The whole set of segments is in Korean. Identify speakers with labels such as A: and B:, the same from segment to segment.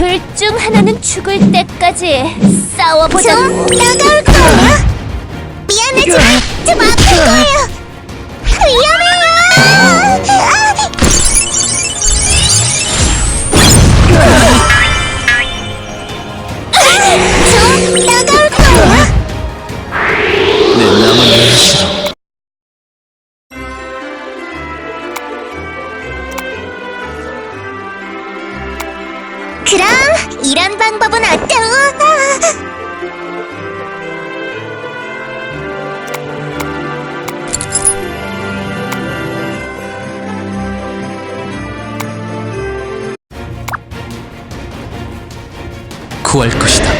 A: 하나는 죽을 때까지 싸워보자고.
B: 좀 나가올 거예요. 미안하지만 좀 아플 거예요. 위험
C: 구할 것이다.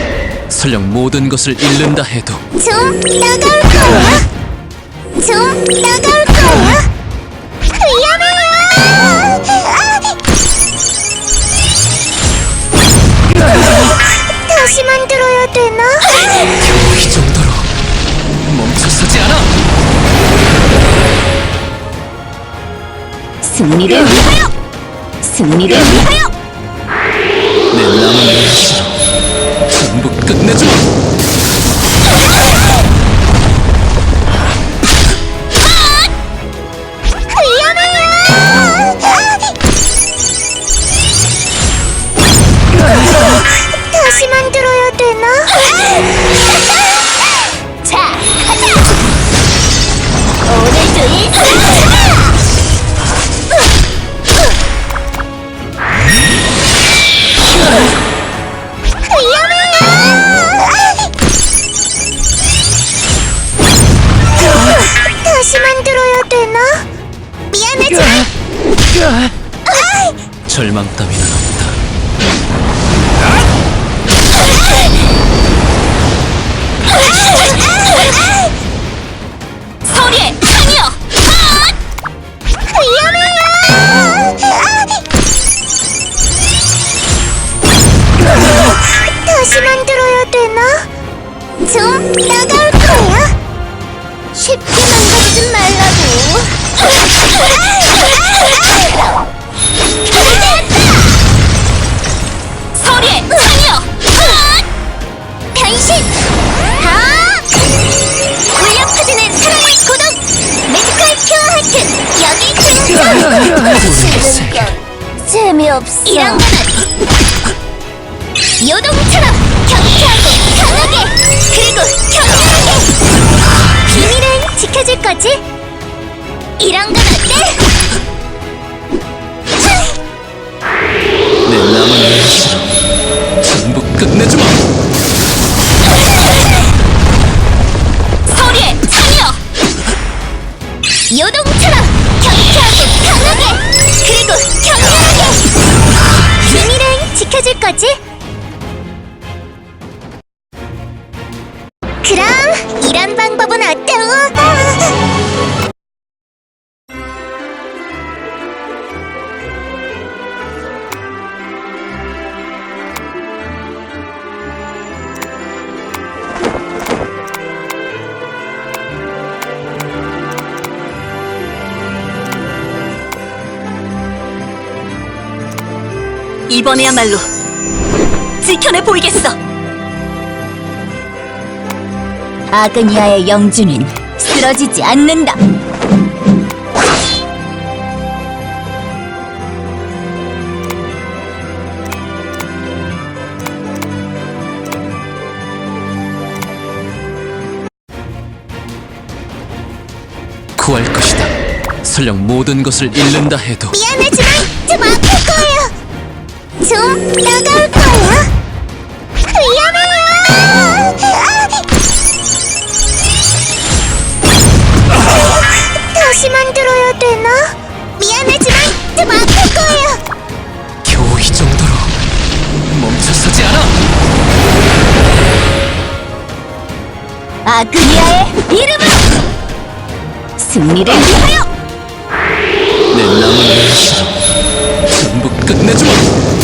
C: 설령 모든 것을 잃는다 해도
B: 좀 나가올 거예요. 좀 나가올 거예요. 위험해요. 다시 만들어야 되나?
C: 겨우 이 정도로 멈춰서지 않아.
A: 승리를 위하여! 승리를 위하여!
C: 내 남은 일시
B: 미안하지만
C: 절망 따위는 없다.
A: 소리의 창이여!
B: 다시 만들어야 되나? 좀 나가 변신! 하! 울려 퍼지는 사랑의 고동! 매지컬 큐어 하트! 여기 등장!
A: 재미없어.
B: 이런 거는 요동처럼 경쾌하고 강하게 그리고 격렬하게 비밀은 지켜줄 거지? 이런 건 어때? 그럼 이런 방법은 어때요?
A: 이번에야말로 지켜내 보이겠어. 아그니아의 영주는 쓰러지지 않는다.
C: 구할 것이다. 설령 모든 것을 잃는다 해도
B: 미안하지만 좀 아플 거예요. 좀 나가올 거예요. 위험해요.
A: 아그니아의 이름으로 승리를 위하여!
C: 내 남은 일시로 전부 끝내주마.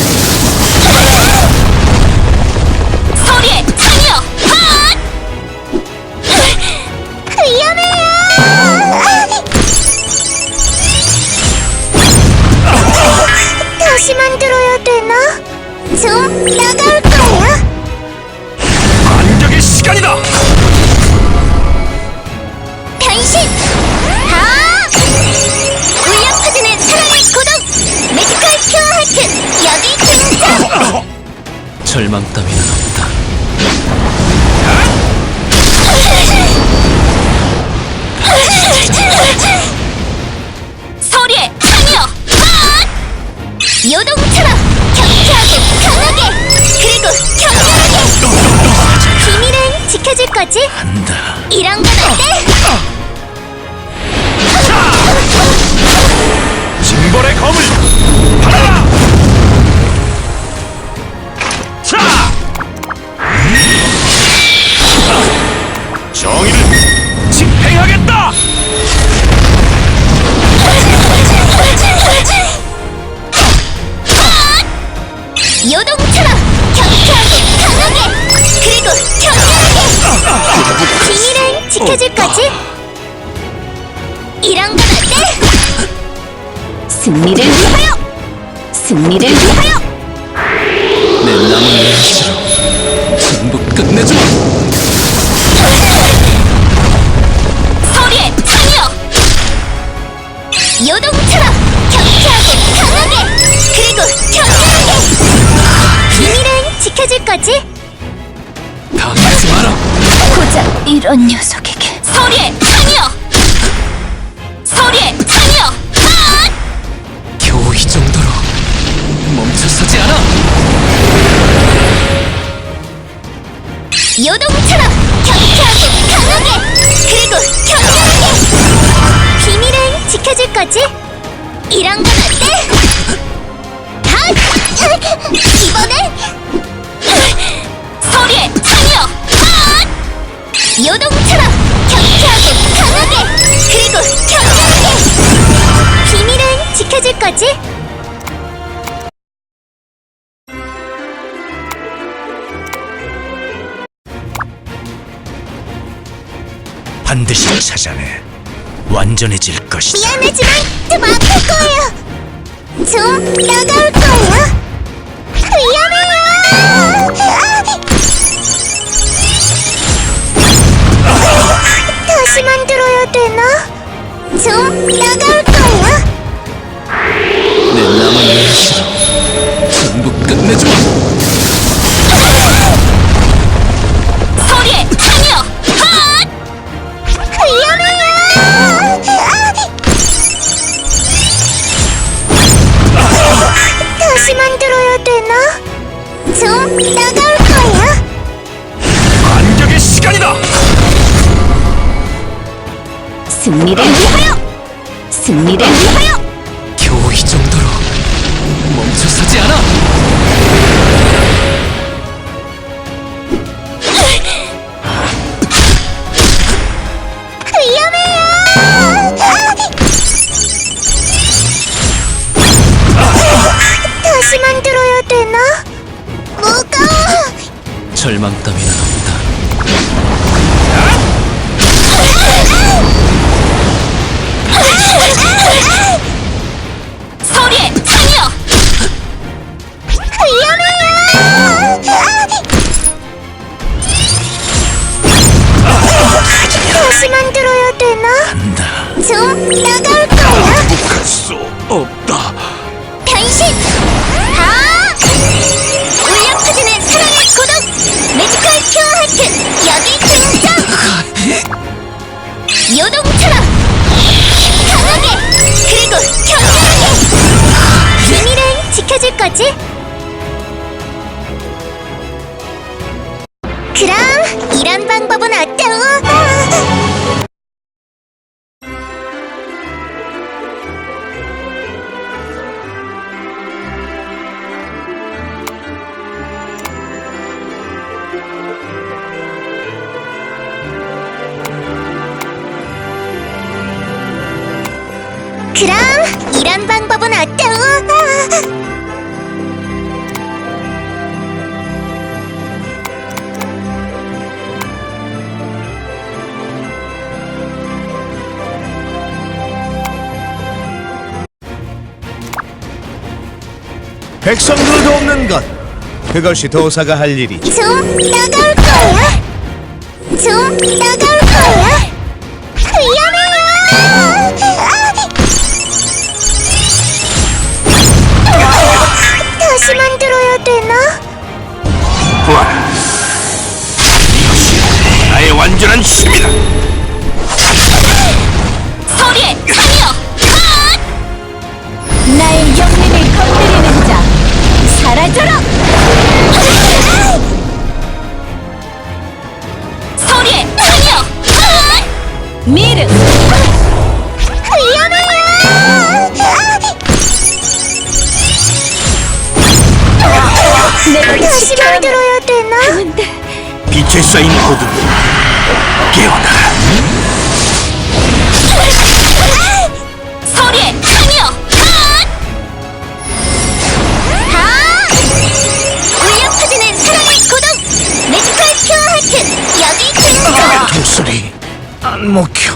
C: 절망 따위는 없다.
A: 서리의 창이여! 아! 요동처럼
D: 하겠다!
A: 요동처럼 경쾌하고 강하게 그리고 격렬하게 비밀은 지켜줄 거지? 이런 건 어때? 승리를 위하여! 승리를 위하여!
C: 내 남은 에너지
A: 거지?
C: 방해하지 마라.
A: 고작 이런 녀석에게 서리의 창이여! 서리의 창이여! 아!
C: 겨우 이 정도로 멈춰서지 않아.
A: 요동처럼 경쾌하고 강하게 그리고 격렬하게 비밀은 지켜줄 거지? 이런 건 어때?
D: 반드시 찾아내 완전해질 것이다.
B: 미안하지만 좀 아플 거예요. 좀 나가올 거예요. 위험해요. 다시 만들어야 되나? 좀 나가올 거예요.
A: 승리를 위하여! 승리를 위하여!
C: 겨우 이 정도로 멈춰서지 않아.
B: 다시 만들어야 되나? 무거워.
C: 절망 따위는 없다.
B: 다시 만들어야 되나? 좀 나가 그럼 이런 방법은 어때요?
E: 백성들도 없는 것 그것이 도사가 할 일이지.
B: 좀 나갈 거야. 좀 나갈 거야. 위험해요. 아! 다시 만들어야 되나?
F: 부활.
G: 이것이
B: 나의 완전한 힘. 위험해요 다시 만들어야 되나?
F: 빛에 쌓인 어둠. 깨어나라.
G: 소리의 창이여
B: 울려 퍼지는 사랑의 고동 매지컬 큐어 하트 여기 등장
F: 목소리 안 먹혀.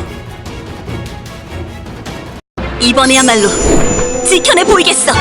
G: 이번에야말로 지켜내 보이겠어